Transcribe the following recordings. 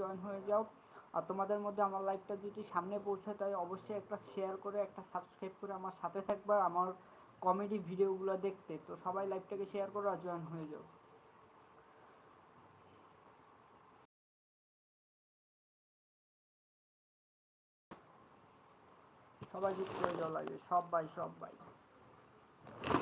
Join হয়ে যাও। আর তোমাদের মধ্যে আমার লাইভটা যদি সামনে পৌঁছে তাই অবশ্যই একটা শেয়ার করে, একটা সাবস্ক্রাইব করে আমার সাথে থাকবা, আমার কমেডি ভিডিওগুলো দেখতে। তো সবাই লাইভটাকে শেয়ার করো আর জয়েন হয়ে যাও। সবাই যুক্ত হয়ে যাও লাইভে সবাই সবাই। आँखों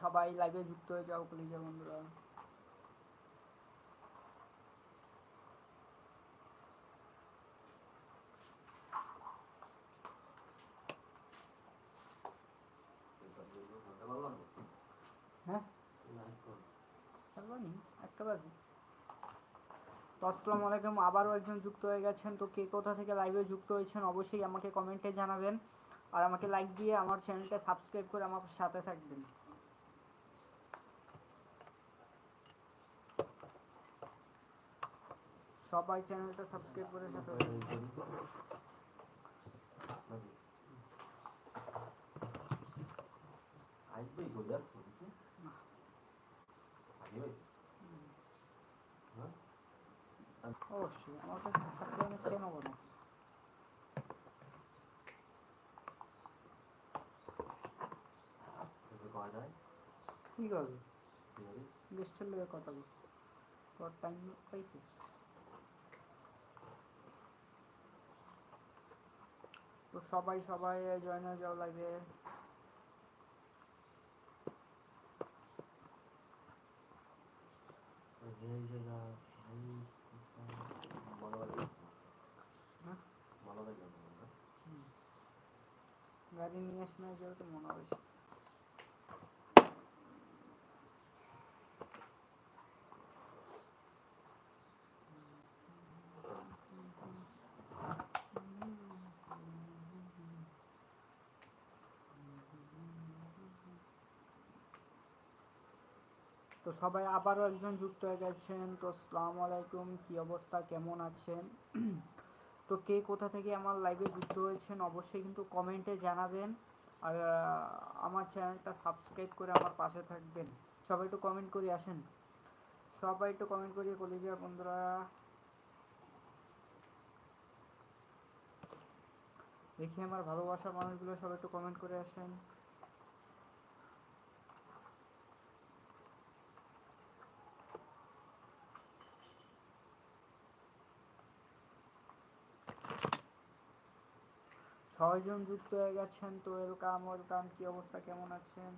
সবাই লাইভে যুক্ত হয়ে যাও কলিজা বন্ধুরা। হ্যাঁ? একটা বাজে। আসসালামু আলাইকুম, আবারও একজন যুক্ত হয়ে গেছেন। তো কে কোথা থেকে লাইভে যুক্ত হয়েছেন, অবশ্যই আমাকে কমেন্টে জানাবেন। আর আমাকে লাইক দিয়ে আমার চ্যানেলটা সাবস্ক্রাইব করে আমার সাথে থাকবেন। সবাই চ্যানেলটা সাবস্ক্রাইব করে সাথে থাকবেন। আসবে বলে শুনছি আগে হ্যাঁ? অবশ্যই আমার কাছে থাকলে আমি খেয়ে নেব না ঠিক আছে গেস্টের লোকের কথা বলছি। তোর টাইম পাইছি? তো সবাই সবাই জয়েন হয়ে যাও লাইভে হ্যাঁ? গাড়ি নিয়ে আসলে যেহেতু মনে হবে তো সবাই আবারও একজন যুক্ত হয়ে গেছেন। তো আসসালামু আলাইকুম, কি অবস্থা? কেমন আছেন? তো কে কোথা থেকে আমার লাইভে যুক্ত হয়েছেন অবশ্যই কিন্তু কমেন্টে জানাবেন। আর আমার চ্যানেলটা সাবস্ক্রাইব করে আমার পাশে থাকবেন। সবাই একটু কমেন্ট করে আসেন। সবাই একটু কমেন্ট করিয়ে কলেজের বন্ধুরা। দেখি আমার ভালোবাসার মানুষগুলো সবাই একটু কমেন্ট করে আসেন। ছয়জন যুক্ত হয়ে গেছেন তো ওয়েলকাম ওয়েলকাম কি অবস্থা? কেমন আছেন?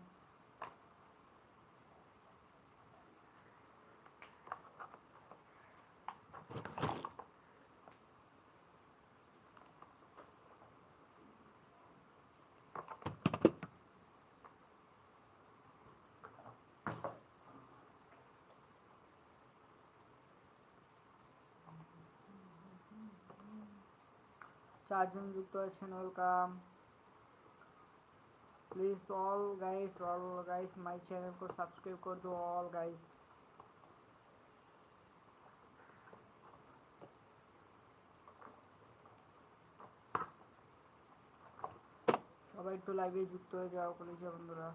চারজন যুক্ত আছেন welcome please all guys all guys my channel को सब्सक्राइब कर दो ऑल गाइस সবাই একটু লাইভে যুক্ত হয়ে যাও কলেজে বন্ধুরা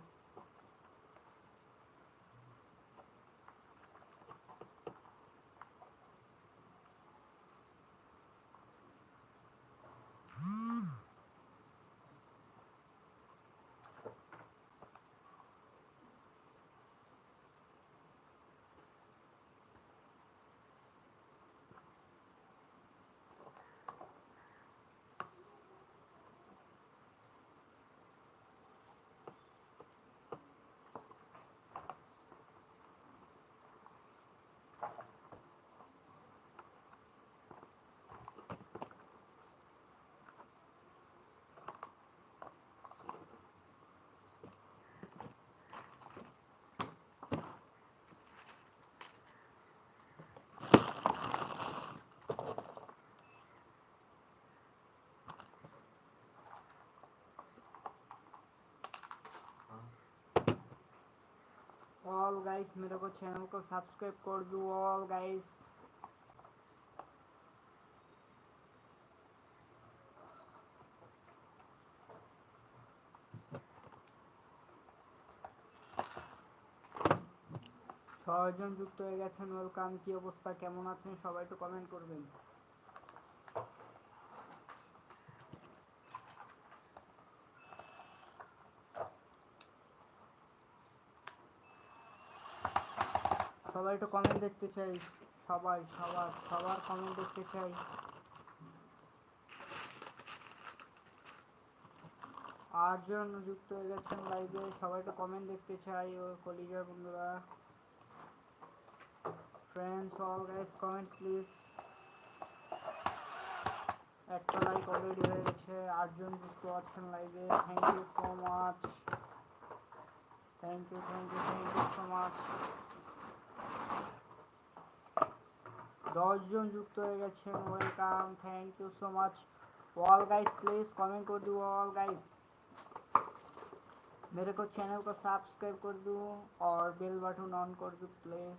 ऑल गाइस मेरे को चैनल को सब्सक्राइब कर दो ऑल गाइस ছয়জন যুক্ত হয়ে গেছেন ওয়েলকাম কি অবস্থা কেমন আছেন সবাই একটু কমেন্ট করবেন সবাই একটু কমেন্ট দেখতে চাই। সবাই, সবার সবার কমেন্ট দেখতে চাই। আটজন যুক্ত হয়ে গেছেন লাইভে সবাই একটু কমেন্ট দেখতে চাই। ও কলিজার বন্ধুরা। Friends all guys comment please একটা লাইক অলরেডি হয়ে গেছে। আটজন যুক্ত আছেন লাইভে thank you so much thank you thank you thank you so much দশজন যুক্ত হয়ে গেছেন welcome thank you so much all guys please comment कर दो ऑल गाइस मेरे को चैनल को सब्सक्राइब कर दो और बेल बटन ऑन कर दो प्लीज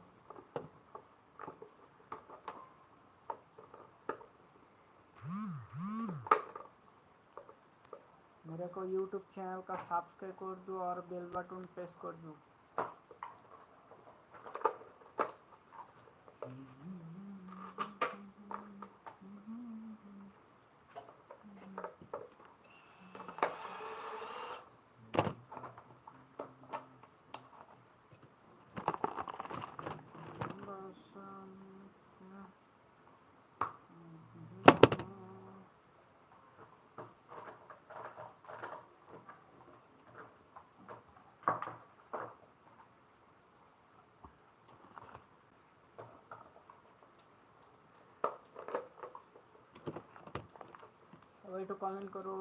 मेरे को यूट्यूब चैनल का सब्सक्राइब कर दो और बेल बटन प्रेस कर दो সবাই একটু কমেন্ট করো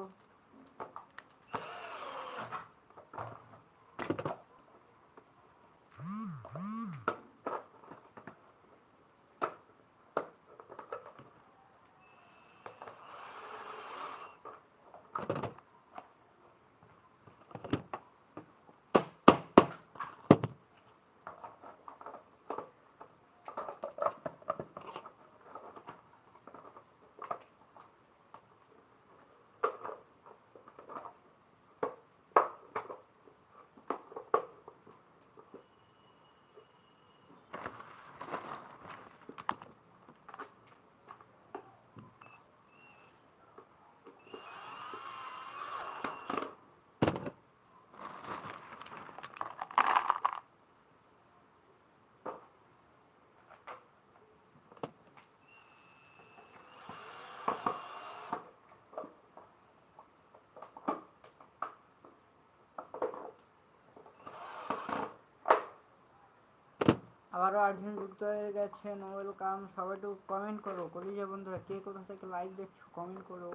আবারও আর্জেন্ট যুক্ত হয়ে গেছেন ওয়েলকাম সবাই একটু কমেন্ট করো। করি যে বন্ধুরা, কে কোথা থেকে লাইভ দেখছ কমেন্ট করো।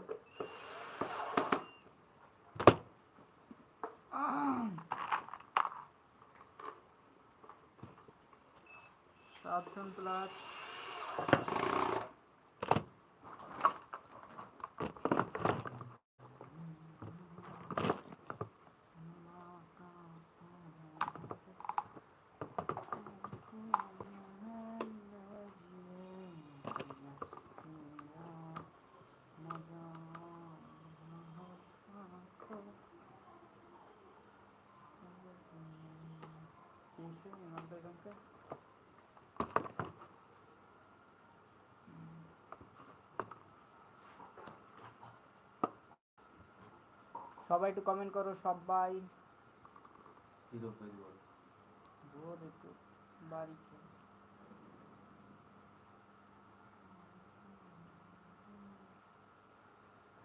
সাতজন প্লাস সবাই একটু কমেন্ট করো সবাই। ভোর একটু বাড়ি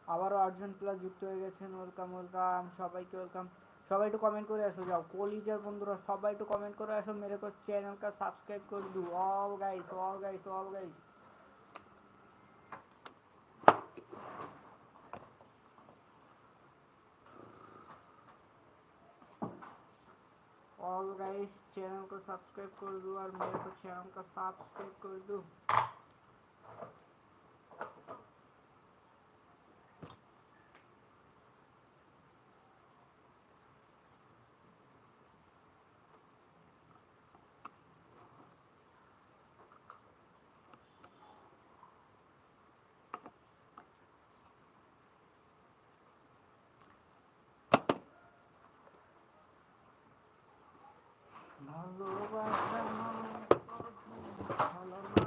আবারও আটজন প্লাস যুক্ত হয়ে গেছেন ওয়েলকাম ওয়েলকাম সবাইকে ওয়েলকাম সবাই একটু কমেন্ট করে আসো যাও। কলিজার বন্ধুরা সবাই একটু কমেন্ট করে আসো মেরে চ্যানেল কা সাবস্ক্রাইব করে দু all guys all guys all guys all guys channel को सब्सक्राइब कर दो और मेरे को चैनल का सब्सक्राइब कर दो। ভালোবাসা ভালো না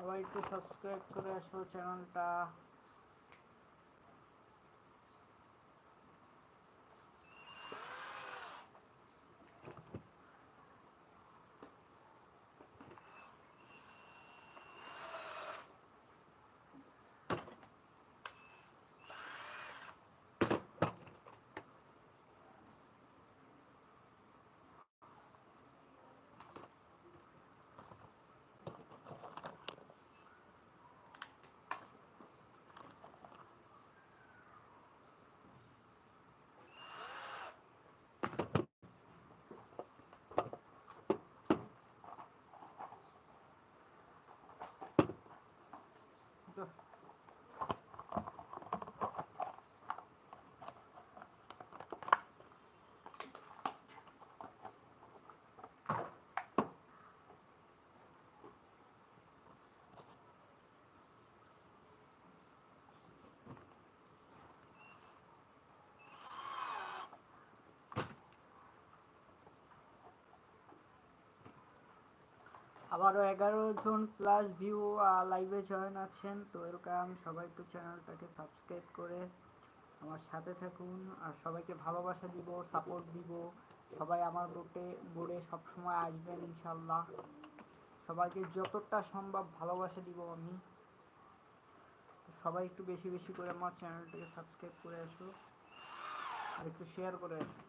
সবাই একটু সাবস্ক্রাইব করে আসো চ্যানেলটা তো আবারও এগারো জন প্লাস ভিউ লাইভে জয়েন আছেন। তো এরকম সবাই একটু চ্যানেলটাকে সাবস্ক্রাইব করে আমার সাথে থাকুন। আর সবাইকে ভালোবাসা দিব সাপোর্ট দিব। সবাই আমার বোটে বোর্ডে সবসময় আসবেন ইনশাল্লাহ সবাইকে যতটা সম্ভব ভালোবাসা দিব আমি। সবাই একটু বেশি বেশি করে আমার চ্যানেলটাকে সাবস্ক্রাইব করে আসো আর একটু শেয়ার করে আসো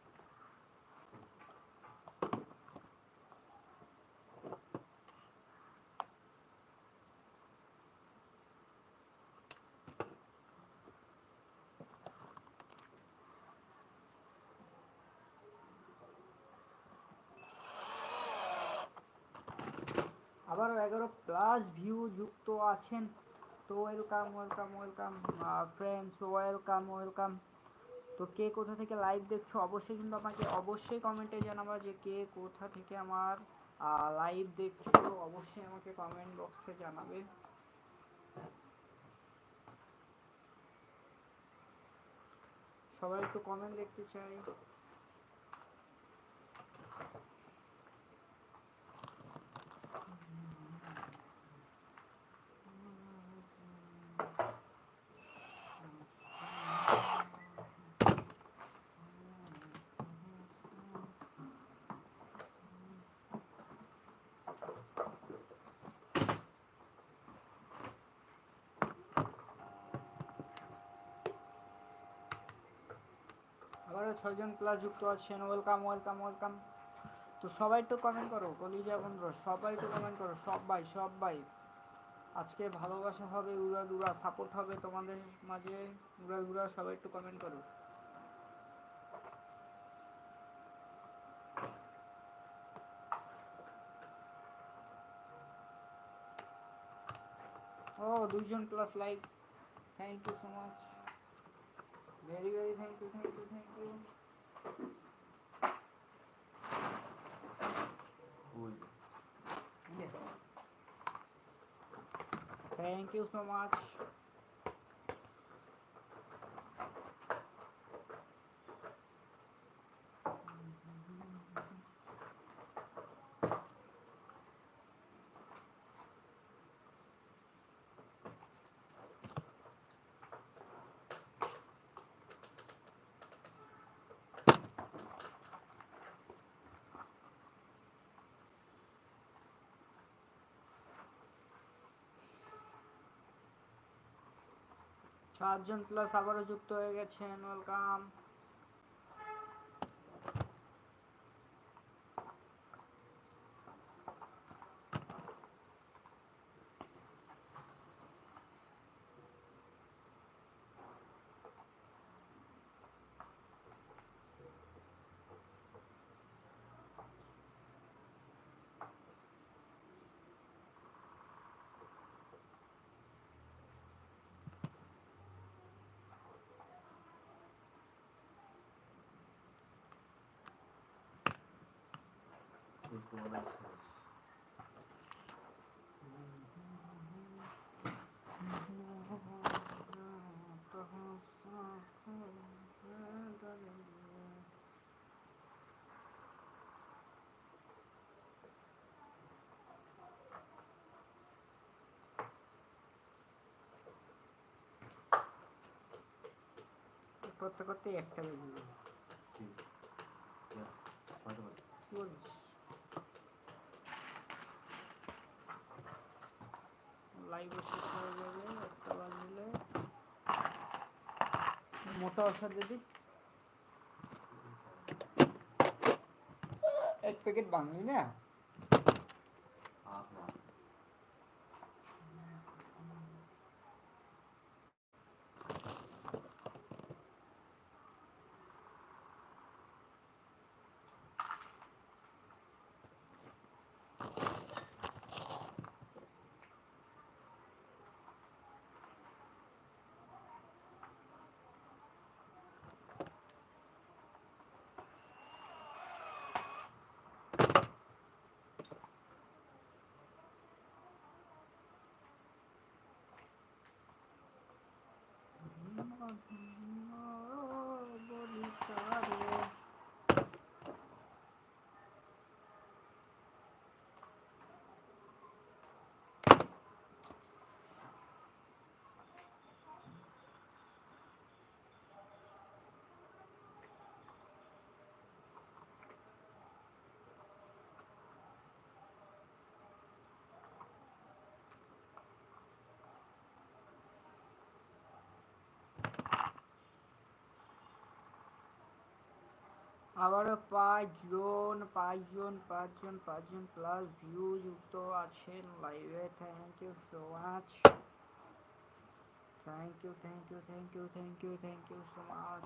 আবারও এগারো প্লাস ভিউ যুক্ত আছেন। তো welcome welcome welcome friends welcome welcome তো কে কোথা থেকে লাইভ দেখছ অবশ্যই কিন্তু আমাকে অবশ্যই কমেন্টে জানাবা যে কে কোথা থেকে আমার লাইভ দেখছ অবশ্যই আমাকে কমেন্ট বক্সে জানাবে। সবাই একটু কমেন্ট দেখতে চাই। আবারও ছয়জন প্লাস যুক্ত আছেন। ওয়েলকাম ওয়েলকাম ওয়েলকাম তো সবাই একটু কমেন্ট করো, কলিজা বন্ধুরা, সবাই একটু কমেন্ট করো। সবাই সবাই। আজকে ভালোবাসা হবে, উড়া দুরা সাপোর্ট হবে তোমাদের মাঝে। উড়া দুরা, সবাই একটু কমেন্ট করো। ও, দুইজন plus like thank you so much very very thank you thank you thank you. Cool Yeah. thank you so much. সাতজন প্লাস আবারও যুক্ত হয়ে গেছেন ওয়েলকাম তো মনে হয় শেষ করতে করতে একটা বেজে যাবে ঠিক না কয়টা বাজে? বলিস শেষ হয়ে যাবে একটা বাজলে মোটা ওষুধ যদি এক প্যাকেট বাংলি না আট না আবারও পাঁচজন পাঁচজন পাঁচজন পাঁচজন প্লাস ভিউ যুক্ত আছেন লাইভে thank you so much thank you thank you thank you thank you thank you so much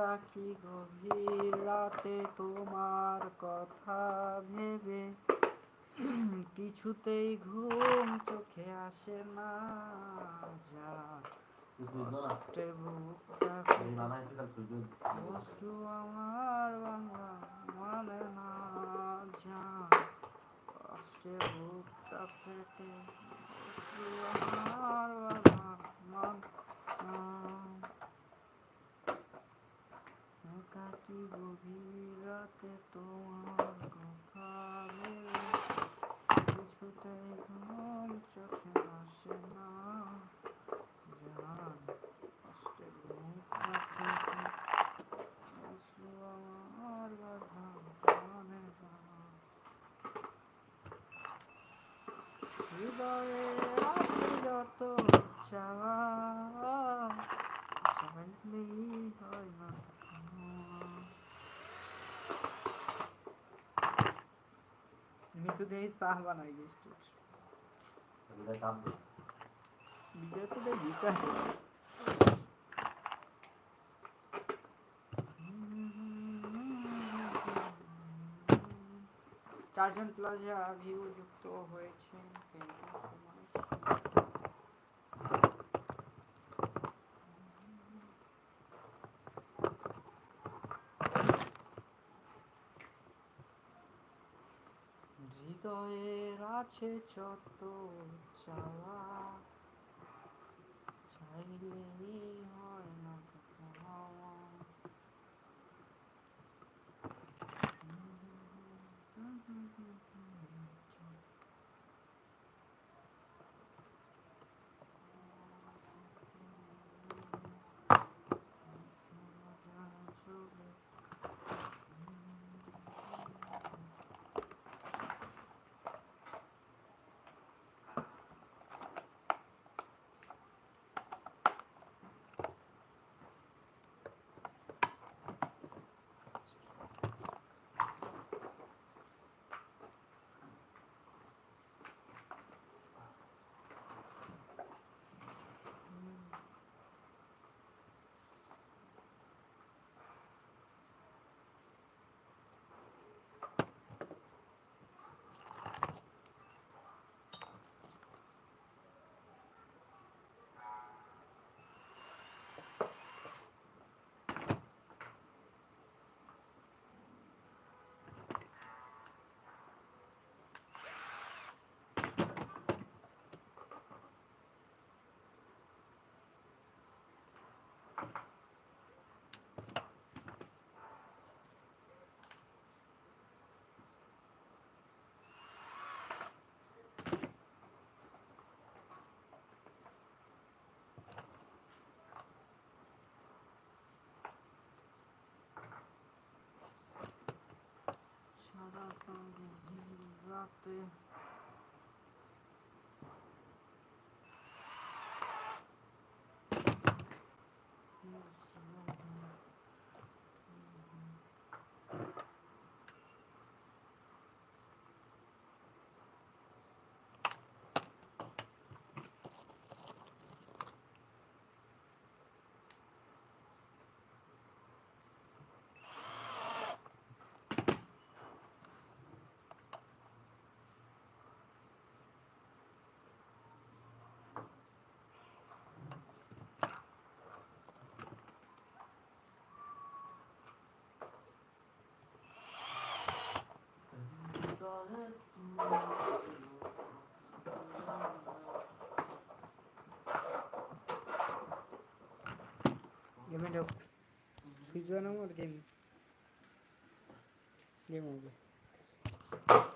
একাকি গভীর রাতে তোমার কথা ভেবে? কিছুতেই ঘুম চোখে আসে না, যা আমার বাংলা মানে না, যা কষ্টে বুকটা ফেটে আমার বাংলা মানে না একাকি গভীর রাতে তোমার কথা কিছুতে ঘুম চোখে আসে না জান কষ্টে বুকটা ফেটে অশ্রু আমার বাধা মানে না হৃদয়ে আছে যত চাওয়া চাইলেই হয় না চাহ বানাই গেছে এটা কাম দে। বিজয় তো দেই গীতা চারজন প্লাস ভিউ যুক্ত হয়েছেন থ্যাংক ইউ সো মাচ হৃদয়ের আছে যত চাওয়া চাইলেই হয় না তো організувати. गेम एंड स्विच जाना और गेम गेम हो गया